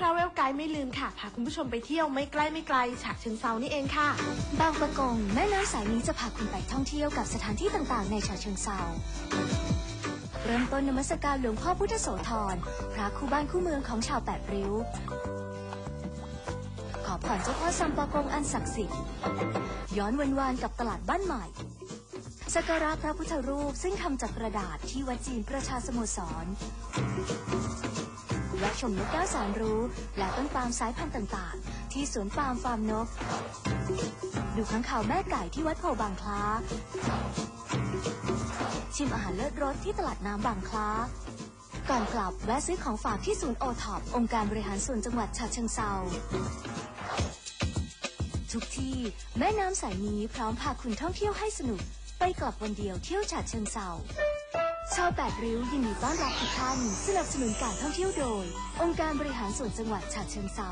Travel Guide ไม่ลืมค่ะ พาคุณผู้ชมไปเที่ยวไม่ใกล้ไม่ไกลฉะเชิงเซานี่เองค่ะ บางประกงแม่น้ำสายนี้จะพาคุณไปท่องเที่ยวกับสถานที่ต่างๆ ในฉะเชิงเซาเริ่มต้นนมัสการหลวงพ่อพุทธโสธรพระคู่บ้านคู่เมืองของชาวแปดริ้ว ขอผ่อนเจ้าพ่อซัมปากงอันศักดิ์สิทธิ์ย้อนวันวานกับตลาดบ้านใหม่สักการะพระพุทธรูปซึ่งทำจากกระดาษที่วัดจีนประชาสโมสร ชมนกแก้วแสนรู้ และต้นปาล์มสายพันธุ์ต่างๆ ที่สวนปาล์มฟาร์มนก ดูข้างข่าวแม่ไก่ที่วัดโพบางคล้า ชิมอาหารเลิศรสที่ตลาดน้ำบางคล้า ก่อนกลับแวะซื้อของฝากที่ศูนย์โอท็อปองค์การบริหารส่วนจังหวัดฉะเชิงเซาทุกที่แม่น้ำสายนี้พร้อมพาคุณท่องเที่ยวให้สนุก ไปกลับวันเดียวเที่ยวฉะเชิงเซา ชาวแปดริ้วยินดีต้อนรับทุกท่านสนับสนุนการท่องเที่ยวโดย องค์การบริหารส่วนจังหวัดฉะเชิงเทรา